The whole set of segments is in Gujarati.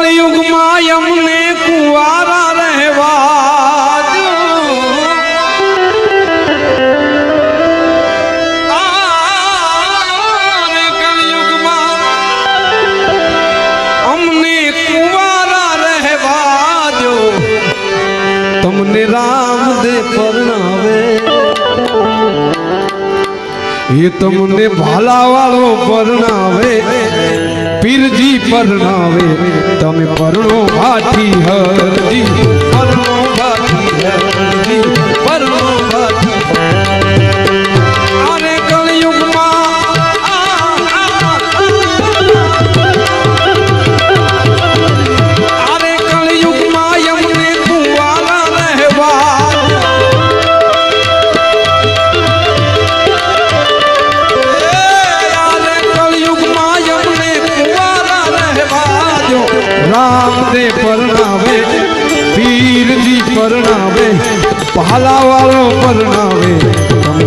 કલયુગમાં અમને કુવારા રહેવા દો. અમને કુવારા રહેવા દો. તમને રામદે પરણાવે. એ તમને ભાલાવાળો પરણાવે. પીરજી પરણાવે. તમે પરણો હાથી હરજી. પરણો ભાઠી રામને પરણાવે પીરજી પરણાવે ભાલાવાળો પરણાવે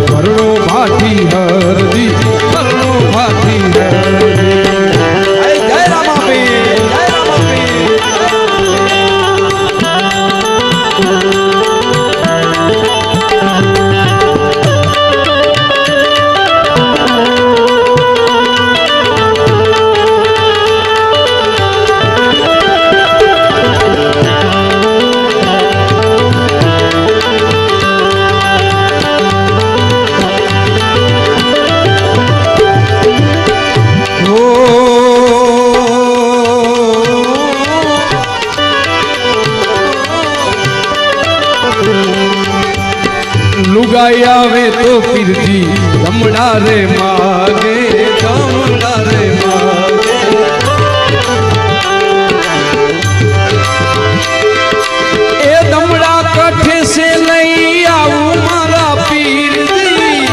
પરણો ભાઠી હરજી. લુગાઈ આવે તો પીરજી દમડા રે માગે દમડા રે માગે. એ દમડા કઠે સે લઈ આવું મારા પીરજી.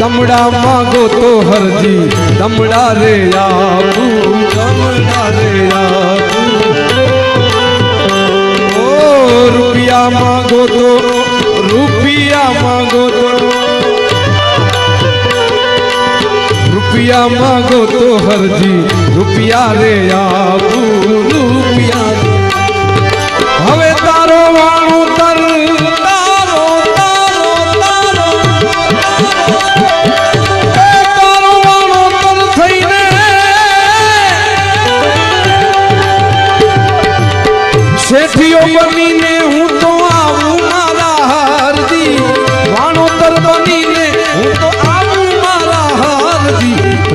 દમડા માગો તો હરજી, દમડા રે આવું માંગો તો રૂપિયા માંગો તો. રૂપિયા માંગો તો હરજી, રૂપિયા રે આપું, રૂપિયા હવે તારો વાણું તર, તારો તારો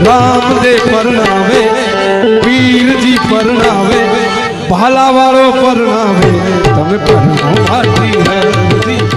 રામદેવ પરણાવે પીરજી પરણાવે ભાલાવાળો પરણાવે. તમે પરણો ભાટી હે